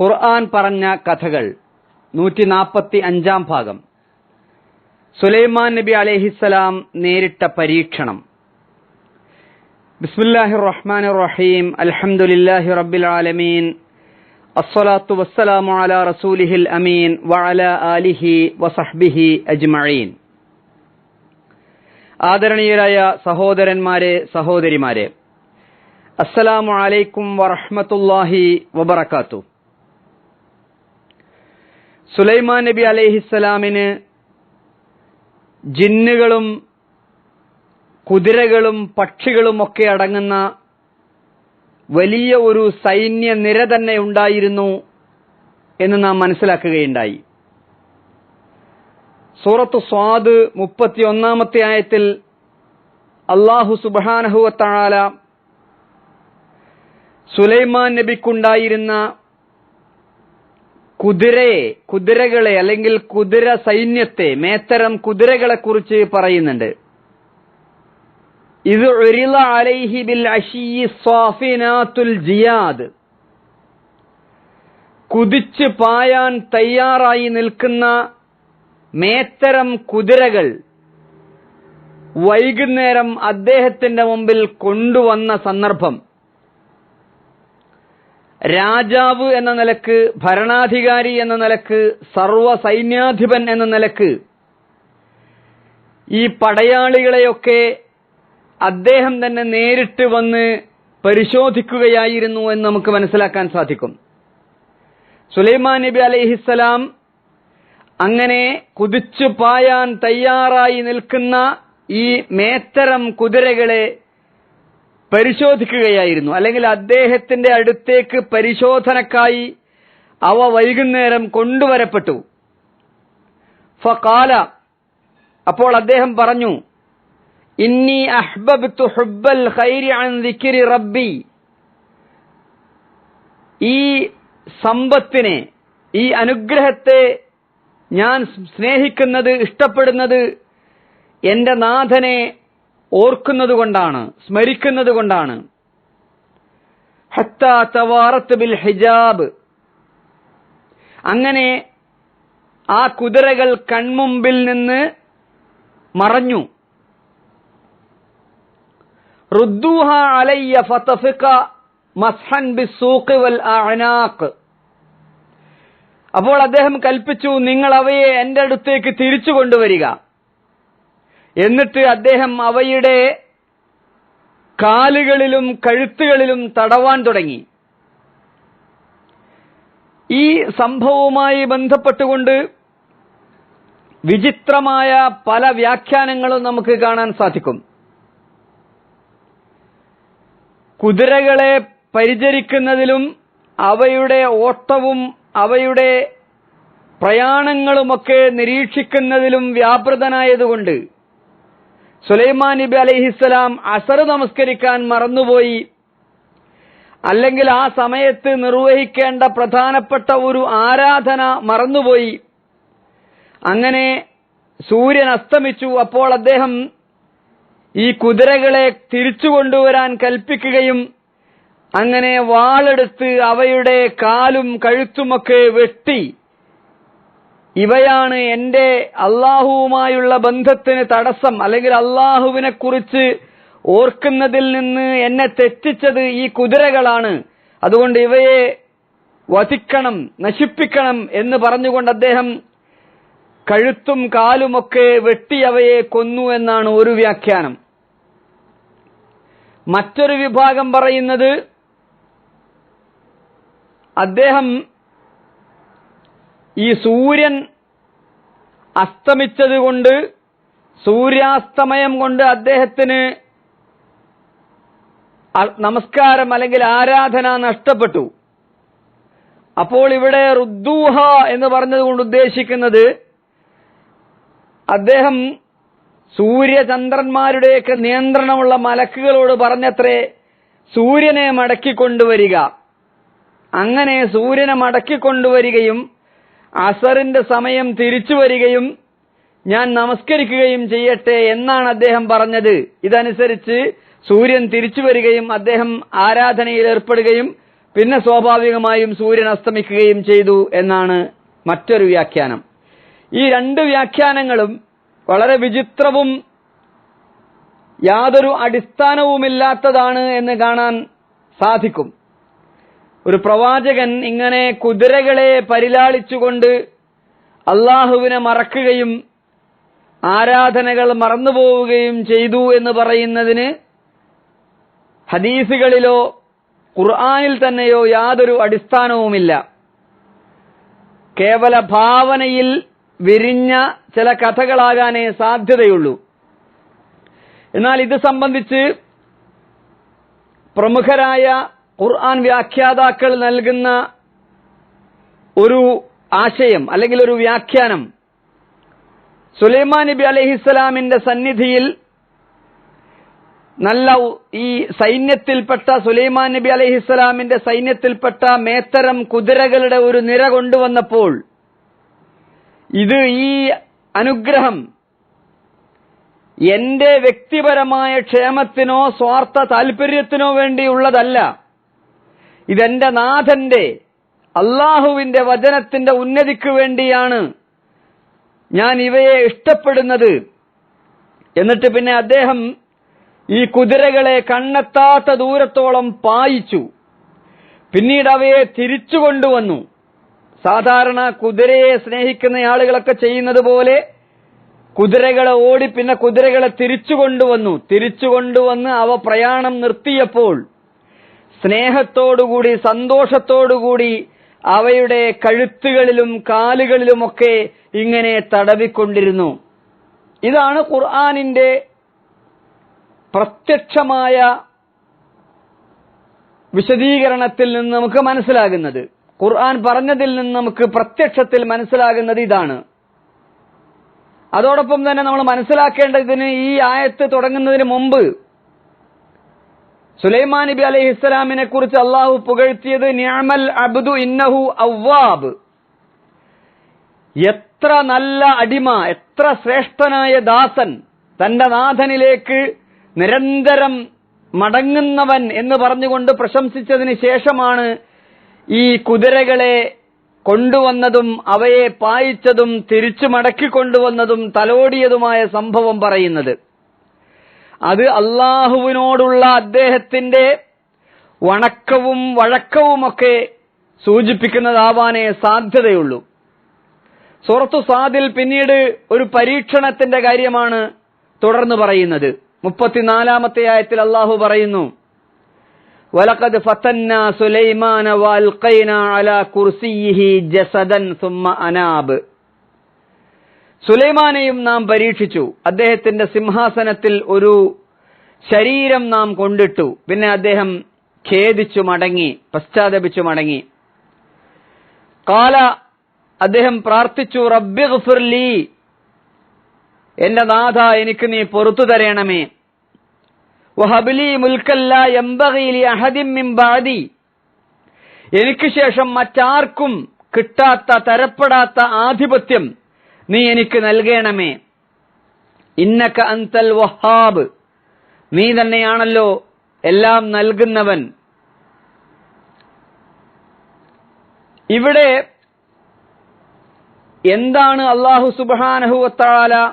ഖുർആൻ പറഞ്ഞ കഥകൾ നൂറ്റി നാൽപ്പത്തി അഞ്ചാം ഭാഗം. സുലൈമാൻ നബി അലൈഹിസ്സലാം നേരിട്ട പരീക്ഷണം. ബിസ്മില്ലാഹിർ റഹ്മാൻ റഹീം അൽഹംദുലില്ലാഹി റബ്ബിൽ ആലമീൻ അസ്സലാത്തു വസ്സലാമു അലാ റസൂലിഹിൽ അമീൻ വഅലാ ആലിഹി വസഹ്ബിഹി അജ്മഈൻ. ആദരണീയരായ സഹോദരന്മാരെ സഹോദരിമാരെ അസ്സലാമു അലൈക്കും വറഹ്മത്തുള്ളാഹി വബറകാത്തു. സുലൈമാൻ നബി അലൈഹിസ്സലാമിന് ജിന്നുകളും കുതിരകളും പക്ഷികളും ഒക്കെ അടങ്ങുന്ന വലിയ ഒരു സൈന്യ നിര തന്നെ ഉണ്ടായിരുന്നു എന്ന് നാം മനസ്സിലാക്കുകയുണ്ടായി. സൂറത്ത് സ്വാദ് മുപ്പത്തി ഒന്നാമത്തെ ആയത്തിൽ അള്ളാഹു സുബാനഹുവത്താല സുലൈമാൻ നബിക്കുണ്ടായിരുന്ന കുതിരയെ കുതിരകളെ അല്ലെങ്കിൽ കുതിര സൈന്യത്തെ മേത്തരം കുതിരകളെ കുറിച്ച് പറയുന്നുണ്ട്. ഇത് അലൈഹി ബിൽ ജിയാദ്. കുതിച്ച് പായാൻ തയ്യാറായി നിൽക്കുന്ന മേത്തരം കുതിരകൾ വൈകുന്നേരം അദ്ദേഹത്തിന്റെ മുമ്പിൽ കൊണ്ടുവന്ന സന്ദർഭം. രാജാവ് എന്ന നിലയ്ക്ക് ഭരണാധികാരി എന്ന നിലയ്ക്ക് സർവ സൈന്യാധിപൻ എന്ന നിലയ്ക്ക് ഈ പടയാളികളെയൊക്കെ അദ്ദേഹം തന്നെ നേരിട്ട് വന്ന് പരിശോധിക്കുകയായിരുന്നു എന്ന് നമുക്ക് മനസ്സിലാക്കാൻ സാധിക്കും. സുലൈമാൻ നബി അലൈഹിസ്സലാം അങ്ങനെ കുതിച്ചു പായാൻ തയ്യാറായി നിൽക്കുന്ന ഈ മേത്തരം കുതിരകളെ പരിശോധിക്കുകയായിരുന്നു. അല്ലെങ്കിൽ അദ്ദേഹത്തിന്റെ അടുത്തേക്ക് പരിശോധനക്കായി അവ വൈകുന്നേരം കൊണ്ടുവരപ്പെട്ടു. ഫകാല അപ്പോൾ അദ്ദേഹം പറഞ്ഞു ഇന്നി അഹ്ബബ്തു ഹുബ്ബൽ ഖൈരി അൻ ദിക്രി റബ്ബി. ഈ സമ്പത്തിനെ ഈ അനുഗ്രഹത്തെ ഞാൻ സ്നേഹിക്കുന്നത് ഇഷ്ടപ്പെടുന്നത് എന്റെ നാഥനെ ഓർക്കുന്നത് കൊണ്ടാണ് സ്മരിക്കുന്നത് കൊണ്ടാണ്. ബിൽ ഹിജാബ്. അങ്ങനെ ആ കുതിരകൾ കൺമുമ്പിൽ നിന്ന് മറഞ്ഞു. റുദ്ദൂഹ അലയ്യ ഫതഫിക മസ്ഹൻ ബിസ്സൂഖ് വൽ അഅനാഖ്. അപ്പോൾ അദ്ദേഹം കൽപ്പിച്ചു നിങ്ങൾ അവയെ എന്റെ അടുത്തേക്ക് തിരിച്ചു കൊണ്ടുവരിക. എന്നിട്ട് അദ്ദേഹം അവയുടെ കാലുകളിലും കഴുത്തുകളിലും തടവാൻ തുടങ്ങി. ഈ സംഭവവുമായി ബന്ധപ്പെട്ടുകൊണ്ട് വിചിത്രമായ പല വ്യാഖ്യാനങ്ങളും നമുക്ക് കാണാൻ സാധിക്കും. കുതിരകളെ പരിചരിക്കുന്നതിലും അവയുടെ ഓട്ടവും അവയുടെ പ്രയാണങ്ങളുമൊക്കെ നിരീക്ഷിക്കുന്നതിലും വ്യാപൃതനായതുകൊണ്ട് സുലൈമാൻ നബി അലൈഹിസ്സലാം അസർ നമസ്കരിക്കാൻ മറന്നുപോയി. അല്ലെങ്കിൽ ആ സമയത്ത് നിർവഹിക്കേണ്ട പ്രധാനപ്പെട്ട ഒരു ആരാധന മറന്നുപോയി. അങ്ങനെ സൂര്യൻ അസ്തമിച്ചു. അപ്പോൾ അദ്ദേഹം ഈ കുതിരകളെ തിരിച്ചു കൊണ്ടുവരാൻ കൽപ്പിക്കുകയും അങ്ങനെ വാളെടുത്ത് അവയുടെ കാലും കഴുത്തുമൊക്കെ വെട്ടി ഇവയാണ് എന്റെ അള്ളാഹുവുമായുള്ള ബന്ധത്തിന് തടസ്സം അല്ലെങ്കിൽ അള്ളാഹുവിനെ കുറിച്ച് ഓർക്കുന്നതിൽ നിന്ന് എന്നെ തെറ്റിച്ചത് ഈ കുതിരകളാണ്. അതുകൊണ്ട് ഇവയെ വധിക്കണം നശിപ്പിക്കണം എന്ന് പറഞ്ഞുകൊണ്ട് അദ്ദേഹം കഴുത്തും കാലുമൊക്കെ വെട്ടി അവയെ കൊന്നു എന്നാണ് ഒരു വ്യാഖ്യാനം. മറ്റൊരു വിഭാഗം പറയുന്നത് അദ്ദേഹം ഈ സൂര്യൻ അസ്തമിച്ചത് കൊണ്ട് സൂര്യാസ്തമയം കൊണ്ട് അദ്ദേഹത്തിന് നമസ്കാരം അല്ലെങ്കിൽ ആരാധന നഷ്ടപ്പെട്ടു. അപ്പോൾ ഇവിടെ റുദ്ദൂഹ എന്ന് പറഞ്ഞതുകൊണ്ട് ഉദ്ദേശിക്കുന്നത് അദ്ദേഹം സൂര്യചന്ദ്രന്മാരുടെയൊക്കെ നിയന്ത്രണമുള്ള മലക്കുകളോട് പറഞ്ഞത്രേ സൂര്യനെ മടക്കിക്കൊണ്ടുവരിക. അങ്ങനെ സൂര്യനെ മടക്കിക്കൊണ്ടുവരികയും അസറിന്റെ സമയം തിരിച്ചു വരികയും ഞാൻ നമസ്കരിക്കുകയും ചെയ്യട്ടെ എന്നാണ് അദ്ദേഹം പറഞ്ഞത്. ഇതനുസരിച്ച് സൂര്യൻ തിരിച്ചു വരികയും അദ്ദേഹം ആരാധനയിൽ ഏർപ്പെടുകയും പിന്നെ സ്വാഭാവികമായും സൂര്യൻ അസ്തമിക്കുകയും ചെയ്തു എന്നാണ് മറ്റൊരു വ്യാഖ്യാനം. ഈ രണ്ട് വ്യാഖ്യാനങ്ങളും വളരെ വിചിത്രവും യാതൊരു അടിസ്ഥാനവുമില്ലാത്തതാണ് എന്ന് കാണാൻ സാധിക്കും. ഒരു പ്രവാചകൻ ഇങ്ങനെ കുതിരകളെ പരിലാളിച്ചുകൊണ്ട് അള്ളാഹുവിനെ മറക്കുകയും ആരാധനകൾ മറന്നുപോവുകയും ചെയ്തു എന്ന് പറയുന്നതിന് ഹദീസുകളിലോ ഖുർആാനിൽ തന്നെയോ യാതൊരു അടിസ്ഥാനവുമില്ല. കേവല ഭാവനയിൽ വിരിഞ്ഞ ചില കഥകളാകാനേ സാധ്യതയുള്ളൂ. എന്നാൽ ഇത് സംബന്ധിച്ച് പ്രമുഖരായ ഖുർആൻ വ്യാഖ്യാതാക്കൾ നൽകുന്ന ഒരു ആശയം അല്ലെങ്കിൽ ഒരു വ്യാഖ്യാനം. സുലൈമാൻ നബി അലഹിസ്സലാമിന്റെ സന്നിധിയിൽ നല്ല ഈ സൈന്യത്തിൽപ്പെട്ട സുലൈമാൻ നബി അലഹിസ്സലാമിന്റെ സൈന്യത്തിൽപ്പെട്ട മേത്തരം കുതിരകളുടെ ഒരു നിര കൊണ്ടുവന്നപ്പോൾ ഇത് ഈ അനുഗ്രഹം എന്റെ വ്യക്തിപരമായ ക്ഷേമത്തിനോ സ്വാർത്ഥ താൽപര്യത്തിനോ വേണ്ടിയുള്ളതല്ല. ഇതെന്റെ നാഥന്റെ അള്ളാഹുവിന്റെ വചനത്തിന്റെ ഉന്നതിക്ക് വേണ്ടിയാണ് ഞാൻ ഇവയെ ഇഷ്ടപ്പെടുന്നത്. എന്നിട്ട് പിന്നെ അദ്ദേഹം ഈ കുതിരകളെ കണ്ണെത്താത്ത ദൂരത്തോളം പായിച്ചു. പിന്നീട് അവയെ തിരിച്ചു കൊണ്ടുവന്നു. സാധാരണ കുതിരയെ സ്നേഹിക്കുന്ന ആളുകളൊക്കെ ചെയ്യുന്നത് പോലെ കുതിരകളെ ഓടി പിന്നെ കുതിരകളെ തിരിച്ചു കൊണ്ടുവന്നു. തിരിച്ചു കൊണ്ടുവന്ന് അവ പ്രയാണം നിർത്തിയപ്പോൾ സ്നേഹത്തോടുകൂടി സന്തോഷത്തോടുകൂടി അവയുടെ കഴുത്തുകളിലും കാലുകളിലുമൊക്കെ ഇങ്ങനെ തടവിക്കൊണ്ടിരുന്നു. ഇതാണ് ഖുർആാനിന്റെ പ്രത്യക്ഷമായ വിശദീകരണത്തിൽ നിന്ന് നമുക്ക് മനസ്സിലാകുന്നത്. ഖുർആൻ പറഞ്ഞതിൽ നിന്ന് നമുക്ക് പ്രത്യക്ഷത്തിൽ മനസ്സിലാകുന്നത് ഇതാണ്. അതോടൊപ്പം തന്നെ നമ്മൾ മനസ്സിലാക്കേണ്ടതിന് ഈ ആയത്ത് തുടങ്ങുന്നതിന് മുമ്പ് സുലൈമാൻ നബി അലൈഹി ഇസ്ലാമിനെ കുറിച്ച് അള്ളാഹു പുകഴ്ത്തിയത് നിഅമൽ അബ്ദു ഇന്നഹു അവ്വാബ്. എത്ര നല്ല അടിമ എത്ര ശ്രേഷ്ഠനായ ദാസൻ തന്റെ നാഥനിലേക്ക് നിരന്തരം മടങ്ങുന്നവൻ എന്ന് പറഞ്ഞുകൊണ്ട് പ്രശംസിച്ചതിന് ശേഷമാണ് ഈ കുതിരകളെ കൊണ്ടുവന്നതും അവയെ പായിച്ചതും തിരിച്ചു മടക്കി കൊണ്ടുവന്നതും തലോടിയതുമായ സംഭവം പറയുന്നത്. അത് അള്ളാഹുവിനോടുള്ള അദ്ദേഹത്തിന്റെ വണക്കവും വഴക്കവുമൊക്കെ സൂചിപ്പിക്കുന്നതാവാനേ സാധ്യതയുള്ളൂ സൂറത്തു സാദിൽ പിന്നീട് ഒരു പരീക്ഷണത്തിന്റെ കാര്യമാണ് തുടർന്ന് പറയുന്നത് മുപ്പത്തിനാലാമത്തെ ആയത്തിൽ അള്ളാഹു പറയുന്നു ولقد فتنا سليمان والقينا على كرسيه جسدا ثم أناب സുലൈമാനെയും നാം പരീക്ഷിച്ചു. അദ്ദേഹത്തിന്റെ സിംഹാസനത്തിൽ ഒരു ശരീരം നാം കൊണ്ടിട്ടു. പിന്നെ അദ്ദേഹം ഖേദിച്ചു മടങ്ങി പശ്ചാത്തപിച്ചു മടങ്ങി. കാല അദ്ദേഹം പ്രാർത്ഥിച്ചു റബ്ബി ഗഫിർലി എന്റെ നാഥ എനിക്ക് നീ പൊറത്തു തരണമേ. വഹബിലി മുൽക്കല്ല എംബകയിലി അഹദിം എനിക്ക് ശേഷം മറ്റാർക്കും കിട്ടാത്ത തരപ്പെടാത്ത ആധിപത്യം നീ എനിക്ക് നൽകണമേ. ഇന്നക അന്തൽ വഹാബ്. നീ തന്നെയാണല്ലോ എല്ലാം നൽകുന്നവൻ. ഇവിടെ എന്താണ് അള്ളാഹു സുബാനഹുവത്താല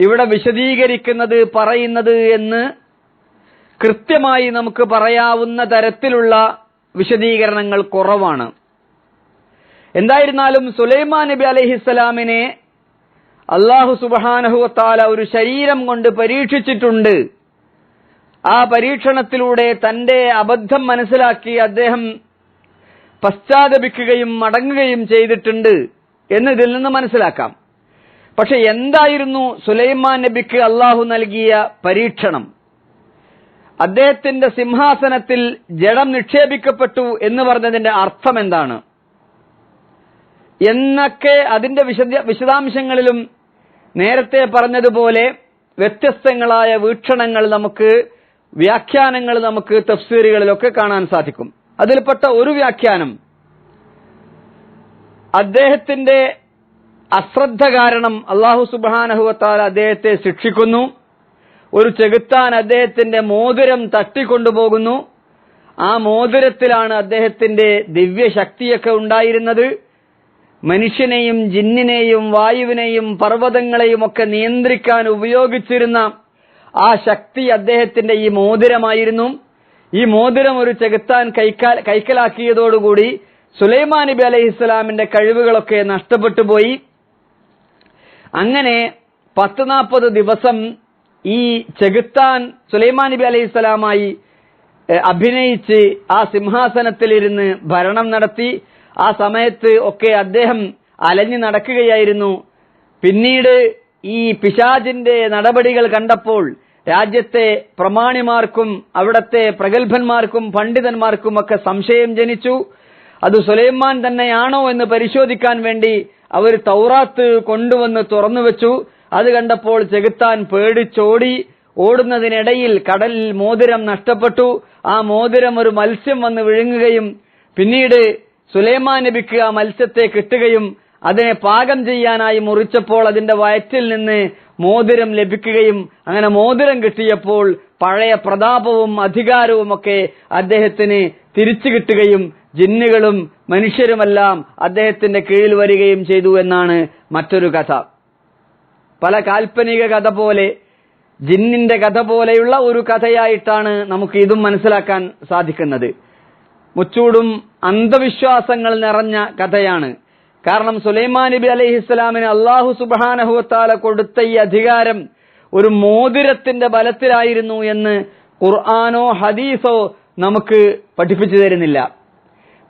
ഇവിടെ വിശദീകരിക്കുന്നത് പറയുന്നത് എന്ന് കൃത്യമായി നമുക്ക് പറയാവുന്ന തരത്തിലുള്ള വിശദീകരണങ്ങൾ കുറവാണ്. എന്തായിരുന്നാലും സുലൈമാൻ നബി അലഹിസ്സലാമിനെ അള്ളാഹു സുബാനഹുവത്താല ഒരു ശരീരം കൊണ്ട് പരീക്ഷിച്ചിട്ടുണ്ട്. ആ പരീക്ഷണത്തിലൂടെ തന്റെ അബദ്ധം മനസ്സിലാക്കി അദ്ദേഹം പശ്ചാത്തപിക്കുകയും മടങ്ങുകയും ചെയ്തിട്ടുണ്ട് എന്ന് ഇതിൽ നിന്ന് മനസ്സിലാക്കാം. പക്ഷെ എന്തായിരുന്നു സുലൈമാൻ നബിക്ക് അള്ളാഹു നൽകിയ പരീക്ഷണം? അദ്ദേഹത്തിന്റെ സിംഹാസനത്തിൽ ജഡം നിക്ഷേപിക്കപ്പെട്ടു എന്ന് പറഞ്ഞതിന്റെ അർത്ഥം എന്താണ്? എന്നൊക്കെ അതിന്റെ വിശദ വിശദാംശങ്ങളിലും നേരത്തെ പറഞ്ഞതുപോലെ വ്യത്യസ്തങ്ങളായ വീക്ഷണങ്ങൾ നമുക്ക് വ്യാഖ്യാനങ്ങൾ നമുക്ക് തഫ്സീറുകളിലൊക്കെ കാണാൻ സാധിക്കും. അതിൽപ്പെട്ട ഒരു വ്യാഖ്യാനം അദ്ദേഹത്തിന്റെ അശ്രദ്ധ കാരണം അള്ളാഹു സുബാനഹുവത്താൽ അദ്ദേഹത്തെ ശിക്ഷിക്കുന്നു. ഒരു ചെകുത്താൻ അദ്ദേഹത്തിന്റെ മോതിരം തട്ടിക്കൊണ്ടുപോകുന്നു. ആ മോതിരത്തിലാണ് അദ്ദേഹത്തിന്റെ ദിവ്യശക്തിയൊക്കെ ഉണ്ടായിരുന്നത്. മനുഷ്യനെയും ജിന്നിനെയും വായുവിനെയും പർവതങ്ങളെയും ഒക്കെ നിയന്ത്രിക്കാൻ ഉപയോഗിച്ചിരുന്ന ആ ശക്തി അദ്ദേഹത്തിന്റെ ഈ മോതിരമായിരുന്നു. ഈ മോതിരം ഒരു ചെകുത്താൻ കൈക്കാൽ കൈക്കലാക്കിയതോടുകൂടി സുലൈമാൻ നബി അലൈഹി ഇസ്ലാമിന്റെ കഴിവുകളൊക്കെ നഷ്ടപ്പെട്ടു പോയി. അങ്ങനെ പത്ത് നാൽപ്പത് ദിവസം ഈ ചെകുത്താൻ സുലൈമാൻ നബി അലൈഹി സ്വലാമായി അഭിനയിച്ച് ആ സിംഹാസനത്തിലിരുന്ന് ഭരണം നടത്തി. ആ സമയത്ത് ഒക്കെ അദ്ദേഹം അലഞ്ഞു നടക്കുകയായിരുന്നു. പിന്നീട് ഈ പിശാജിന്റെ നടപടികൾ കണ്ടപ്പോൾ രാജ്യത്തെ പ്രമാണിമാർക്കും അവിടത്തെ പ്രഗത്ഭന്മാർക്കും പണ്ഡിതന്മാർക്കും ഒക്കെ സംശയം ജനിച്ചു. അത് സുലൈമാൻ തന്നെയാണോ എന്ന് പരിശോധിക്കാൻ വേണ്ടി അവർ തൗറാത്ത് കൊണ്ടുവന്ന് തുറന്നു വെച്ചു. അത് കണ്ടപ്പോൾ ചെകുത്താൻ പേടിച്ചോടി ഓടുന്നതിനിടയിൽ കടലിൽ മോതിരം നഷ്ടപ്പെട്ടു. ആ മോതിരം ഒരു മത്സ്യം വന്ന് വിഴുങ്ങുകയും പിന്നീട് സുലൈമാൻ നബിക്ക് ആ മത്സ്യത്തെ കിട്ടുകയും അതിനെ പാകം ചെയ്യാനായി മുറിച്ചപ്പോൾ അതിന്റെ വയറ്റിൽ നിന്ന് മോതിരം ലഭിക്കുകയും അങ്ങനെ മോതിരം കിട്ടിയപ്പോൾ പഴയ പ്രതാപവും അധികാരവും ഒക്കെ അദ്ദേഹത്തിന് തിരിച്ചു കിട്ടുകയും ജിന്നുകളും മനുഷ്യരുമെല്ലാം അദ്ദേഹത്തിന്റെ കീഴിൽ വരികയും ചെയ്തു എന്നാണ് മറ്റൊരു കഥ. പല കാൽപ്പനിക കഥ പോലെ ജിന്നിന്റെ കഥ പോലെയുള്ള ഒരു കഥയായിട്ടാണ് നമുക്ക് ഇതും മനസ്സിലാക്കാൻ സാധിക്കുന്നത്. മുച്ചൂടും അന്ധവിശ്വാസങ്ങൾ നിറഞ്ഞ കഥയാണ്. കാരണം സുലൈമാൻ നബി അലൈഹി ഇസ്ലാമിന് അള്ളാഹു സുബാനഹുത്താല കൊടുത്ത ഈ അധികാരം ഒരു മോതിരത്തിന്റെ ബലത്തിലായിരുന്നു എന്ന് ഖുർആാനോ ഹദീസോ നമുക്ക് പഠിപ്പിച്ചു തരുന്നില്ല.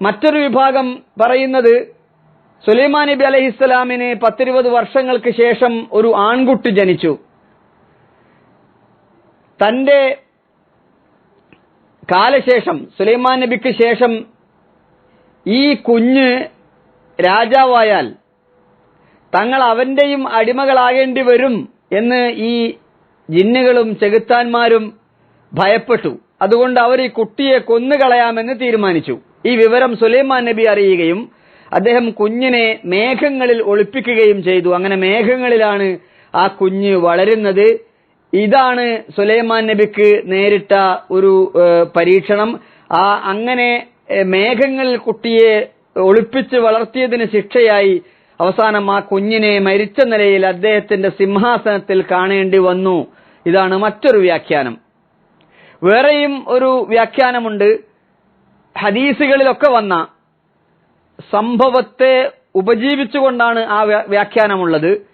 മറ്റൊരു വിഭാഗം പറയുന്നത് സുലൈമാൻ നബി അലൈഹി ഇസ്ലാമിന് പത്തിരുപത് വർഷങ്ങൾക്ക് ശേഷം ഒരു ആൺകുട്ടി ജനിച്ചു. തന്റെ കാലശേഷം സുലൈമാൻ നബിക്ക് ശേഷം ഈ കുഞ്ഞ് രാജാവായാൽ തങ്ങൾ അവന്റെയും അടിമകളാകേണ്ടി വരും എന്ന് ഈ ജിന്നുകളും ചെകുത്താന്മാരും ഭയപ്പെട്ടു. അതുകൊണ്ട് അവർ ഈ കുട്ടിയെ കൊന്നുകളയാമെന്ന് തീരുമാനിച്ചു. ഈ വിവരം സുലൈമാൻ നബി അറിയുകയും അദ്ദേഹം കുഞ്ഞിനെ മേഘങ്ങളിൽ ഒളിപ്പിക്കുകയും ചെയ്തു. അങ്ങനെ മേഘങ്ങളിലാണ് ആ കുഞ്ഞ് വളരുന്നത്. ഇതാണ് സുലൈമാൻ നബിക്ക് നേരിട്ട ഒരു പരീക്ഷണം. ആ അങ്ങനെ മേഘങ്ങളിൽ കുട്ടിയെ ഒളിപ്പിച്ച് വളർത്തിയതിന് ശിക്ഷയായി അവസാനം ആ കുഞ്ഞിനെ മരിച്ച നിലയിൽ അദ്ദേഹത്തിന്റെ സിംഹാസനത്തിൽ കാണേണ്ടി വന്നു. ഇതാണ് മറ്റൊരു വ്യാഖ്യാനം. വേറെയും ഒരു വ്യാഖ്യാനമുണ്ട്. ഹദീസുകളിലൊക്കെ വന്ന സംഭവത്തെ ഉപജീവിച്ചുകൊണ്ടാണ് ആ വ്യ- വ്യാഖ്യാനമുള്ളത്.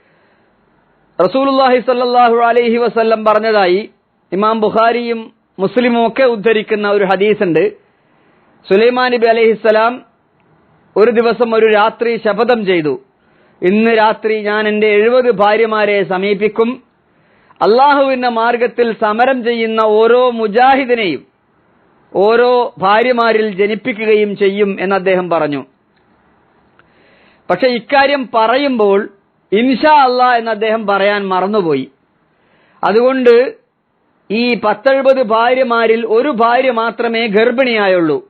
റസൂലുള്ളാഹി സല്ലാഹു അലൈഹി വസല്ലം പറഞ്ഞതായി ഇമാം ബുഖാരിയും മുസ്ലിമും ഒക്കെ ഉദ്ധരിക്കുന്ന ഒരു ഹദീസുണ്ട്. സുലൈമാൻ നബി അലഹിസ്സലാം ഒരു ദിവസം ഒരു രാത്രി ശപഥം ചെയ്തു. ഇന്ന് രാത്രി ഞാൻ എന്റെ എഴുപത് ഭാര്യമാരെ സമീപിക്കും. അള്ളാഹുവിന്റെ മാർഗത്തിൽ സമരം ചെയ്യുന്ന ഓരോ മുജാഹിദിനെയും ഓരോ ഭാര്യമാരിൽ ജനിപ്പിക്കുകയും ചെയ്യും എന്ന് അദ്ദേഹം പറഞ്ഞു. പക്ഷെ ഇക്കാര്യം പറയുമ്പോൾ ഇൻഷാ അല്ല എന്ന് അദ്ദേഹം പറയാൻ മറന്നുപോയി. അതുകൊണ്ട് ഈ പത്തെഴുപത് ഭാര്യമാരിൽ ഒരു ഭാര്യ മാത്രമേ ഗർഭിണിയായുള്ളൂ.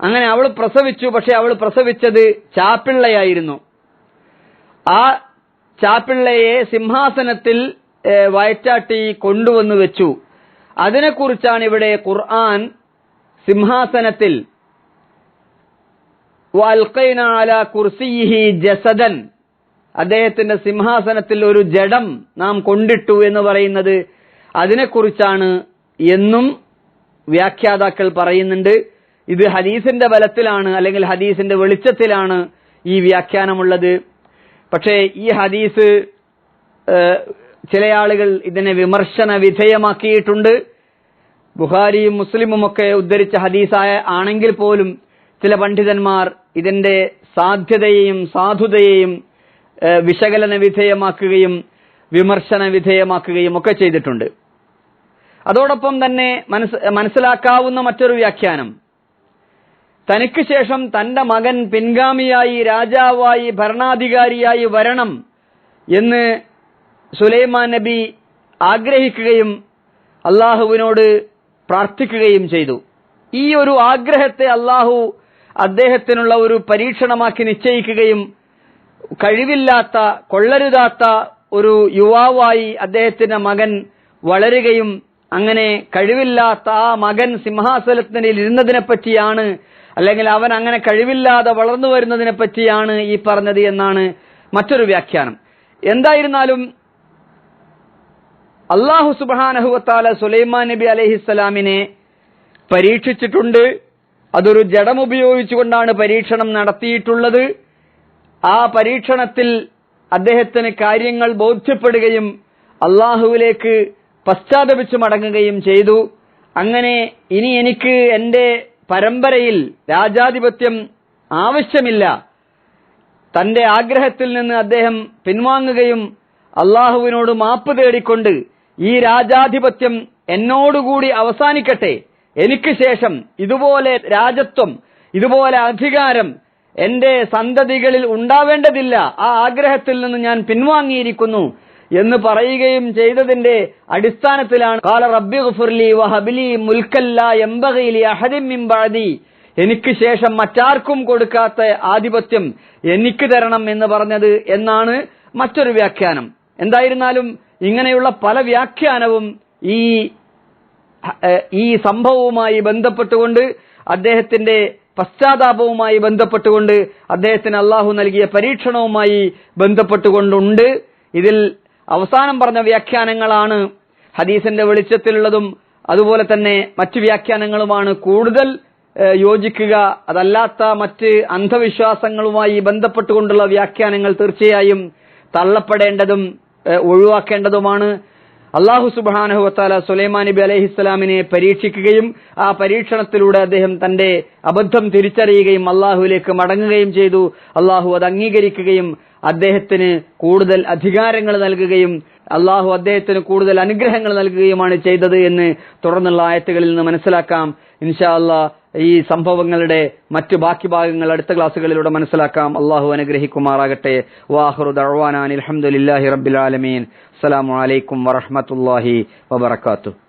അങ്ങനെ അവൾ പ്രസവിച്ചു പക്ഷെ അവൾ പ്രസവിച്ചത് ചാപ്പിള്ളയായിരുന്നു. ആ ചാപ്പിള്ളയെ സിംഹാസനത്തിൽ വയറ്റാട്ടി കൊണ്ടുവന്നു വെച്ചു. അതിനെക്കുറിച്ചാണ് ഇവിടെ ഖുർആൻ സിംഹാസനത്തിൽ. വൽഖൈന അലാ കുർസിയിഹി ജസദൻ അദ്ദേഹത്തിന്റെ സിംഹാസനത്തിൽ ഒരു ജഡം നാം കൊണ്ടിട്ടു എന്ന് പറയുന്നത് അതിനെക്കുറിച്ചാണ് എന്നും വ്യാഖ്യാതാക്കൾ പറയുന്നുണ്ട്. ഇത് ഹദീസിന്റെ ബലത്തിലാണ് അല്ലെങ്കിൽ ഹദീസിന്റെ വെളിച്ചത്തിലാണ് ഈ വ്യാഖ്യാനമുള്ളത്. പക്ഷേ ഈ ഹദീസ് ചില ആളുകൾ ഇതിനെ വിമർശന വിധേയമാക്കിയിട്ടുണ്ട്. ബുഹാരിയും മുസ്ലിമും ഒക്കെ ഉദ്ധരിച്ച ഹദീസായ ആണെങ്കിൽ പോലും ചില പണ്ഡിതന്മാർ ഇതിന്റെ സാധ്യതയെയും സാധുതയെയും വിശകലന വിധേയമാക്കുകയും വിമർശന വിധേയമാക്കുകയും ഒക്കെ ചെയ്തിട്ടുണ്ട്. അതോടൊപ്പം തന്നെ മനസ് മനസ്സിലാക്കാവുന്ന മറ്റൊരു വ്യാഖ്യാനം. തനിക്ക് ശേഷം തന്റെ മകൻ പിൻഗാമിയായി രാജാവായി ഭരണാധികാരിയായി വരണം എന്ന് സുലൈമാൻ നബി ആഗ്രഹിക്കുകയും അള്ളാഹുവിനോട് പ്രാർത്ഥിക്കുകയും ചെയ്തു. ഈ ഒരു ആഗ്രഹത്തെ അള്ളാഹു അദ്ദേഹത്തിനുള്ള ഒരു പരീക്ഷണമാക്കി നിശ്ചയിക്കുകയും കഴിവില്ലാത്ത കൊള്ളരുതാത്ത ഒരു യുവാവായി അദ്ദേഹത്തിന്റെ മകൻ വളരുകയും അങ്ങനെ കഴിവില്ലാത്ത ആ മകൻ സിംഹാസനത്തിൽ ഇരുന്നതിനെ പറ്റിയാണ് അല്ലെങ്കിൽ അവൻ അങ്ങനെ കഴിവില്ലാതെ വളർന്നു വരുന്നതിനെ പറ്റിയാണ് ഈ പറഞ്ഞത് എന്നാണ് മറ്റൊരു വ്യാഖ്യാനം. എന്തായിരുന്നാലും അള്ളാഹു സുബാനഹുവത്താല സുലൈമാൻ നബി അലഹിസ്സലാമിനെ പരീക്ഷിച്ചിട്ടുണ്ട്. അതൊരു ജഡമുപയോഗിച്ചുകൊണ്ടാണ് പരീക്ഷണം നടത്തിയിട്ടുള്ളത്. ആ പരീക്ഷണത്തിൽ അദ്ദേഹത്തിന് കാര്യങ്ങൾ ബോധ്യപ്പെടുകയും അള്ളാഹുവിലേക്ക് പശ്ചാത്തപിച്ചു മടങ്ങുകയും ചെയ്തു. അങ്ങനെ ഇനി എനിക്ക് എന്റെ പരമ്പരയിൽ രാജാധിപത്യം ആവശ്യമില്ല. തന്റെ ആഗ്രഹത്തിൽ നിന്ന് അദ്ദേഹം പിൻവാങ്ങുകയും അള്ളാഹുവിനോട് മാപ്പ് തേടിക്കൊണ്ട് ഈ രാജാധിപത്യം എന്നോടുകൂടി അവസാനിക്കട്ടെ. എനിക്ക് ശേഷം ഇതുപോലെ രാജത്വം ഇതുപോലെ അധികാരം എന്റെ സന്തതികളിൽ ഉണ്ടാവേണ്ടതില്ല. ആ ആഗ്രഹത്തിൽ നിന്ന് ഞാൻ പിൻവാങ്ങിയിരിക്കുന്നു എന്ന് പറയുകയും ചെയ്തതിന്റെ അടിസ്ഥാനത്തിലാണ്. കാല റബ്ബി ഗുഫുർലി വഹബിലി മുൽക്കല്ല എംബകയിലി അഹദിം മിംബഅദി എനിക്ക് ശേഷം മറ്റാർക്കും കൊടുക്കാത്ത ആധിപത്യം എനിക്ക് തരണം എന്ന് പറഞ്ഞത് എന്നാണ് മറ്റൊരു വ്യാഖ്യാനം. എന്തായിരുന്നാലും ഇങ്ങനെയുള്ള പല വ്യാഖ്യാനവും ഈ ഈ സംഭവവുമായി ബന്ധപ്പെട്ടുകൊണ്ട് അദ്ദേഹത്തിന്റെ പശ്ചാത്താപവുമായി ബന്ധപ്പെട്ടുകൊണ്ട് അദ്ദേഹത്തിന് അള്ളാഹു നൽകിയ പരീക്ഷണവുമായി ബന്ധപ്പെട്ടുകൊണ്ടുണ്ട്. ഇതിൽ അവസാനം പറഞ്ഞ വ്യാഖ്യാനങ്ങളാണ് ഹദീസിന്റെ വെളിച്ചത്തിലുള്ളതും അതുപോലെ തന്നെ മറ്റു വ്യാഖ്യാനങ്ങളുമാണ് കൂടുതൽ യോജിക്കുക. അതല്ലാത്ത മറ്റ് അന്ധവിശ്വാസങ്ങളുമായി ബന്ധപ്പെട്ടുകൊണ്ടുള്ള വ്യാഖ്യാനങ്ങൾ തീർച്ചയായും തള്ളപ്പെടേണ്ടതും ഒഴിവാക്കേണ്ടതുമാണ്. അള്ളാഹു സുബാനഹു വത്താല സുലൈമാൻ നബി അലഹിസ്സലാമിനെ പരീക്ഷിക്കുകയും ആ പരീക്ഷണത്തിലൂടെ അദ്ദേഹം തന്റെ അബദ്ധം തിരിച്ചറിയുകയും അള്ളാഹുവിലേക്ക് മടങ്ങുകയും ചെയ്തു. അള്ളാഹു അത് അംഗീകരിക്കുകയും അദ്ദേഹത്തിന് കൂടുതൽ അധികാരങ്ങൾ നൽകുകയും അള്ളാഹു അദ്ദേഹത്തിന് കൂടുതൽ അനുഗ്രഹങ്ങൾ നൽകുകയുമാണ് ചെയ്തത് എന്ന് തുടർന്നുള്ള ആയത്തുകളിൽ നിന്ന് മനസ്സിലാക്കാം. ഇൻഷാ അള്ളാ ഈ സംഭവങ്ങളുടെ മറ്റു ബാക്കി ഭാഗങ്ങൾ അടുത്ത ക്ലാസ്സുകളിലൂടെ മനസ്സിലാക്കാം. അള്ളാഹു അനുഗ്രഹിക്കുമാറാകട്ടെ. വാഹുറു ദർവാനാൻ അലഹമുല്ലാഹി റബ്ബിൽ ആലമീൻ. അസ്സലാമു അലൈക്കും വറഹ്മത്തുള്ളാഹി വബറകാതുഹു.